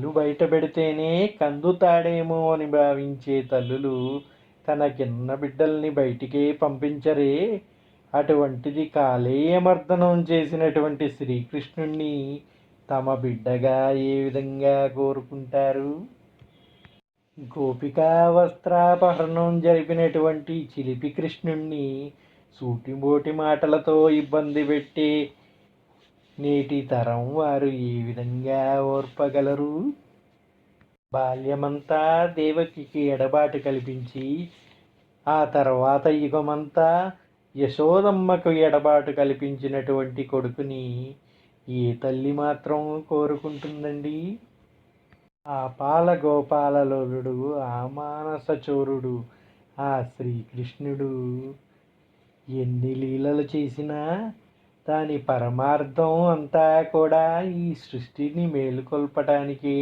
పాలు బయట పెడితేనే కందుతాడేమో అని భావించే తల్లులు తన కిన్న బిడ్డల్ని బయటికే పంపించరే. అటువంటిది కాలేయమర్దనం చేసినటువంటి శ్రీకృష్ణుణ్ణి తమ బిడ్డగా ఏ విధంగా కోరుకుంటారు? గోపికా వస్త్రాపహరణం జరిపినటువంటి చిలిపి కృష్ణుణ్ణి సూటిబోటి మాటలతో ఇబ్బంది పెట్టే నేటి తరం వారు ఏ విధంగా ఓర్పగలరు? బాల్యమంతా దేవకికి ఎడబాటు కల్పించి ఆ తర్వాత యుగమంతా యశోదమ్మకు ఎడబాటు కల్పించినటువంటి కొడుకుని ఏ తల్లి మాత్రం కోరుకుంటుందండి? ఆ పాలగోపాలలోలుడు ఆ మానసచోరుడు ఆ శ్రీకృష్ణుడు ఎన్ని లీలలు చేసినా దాని పరమార్థం అంతా కూడా ఈ సృష్టిని మేలుకొల్పటానికి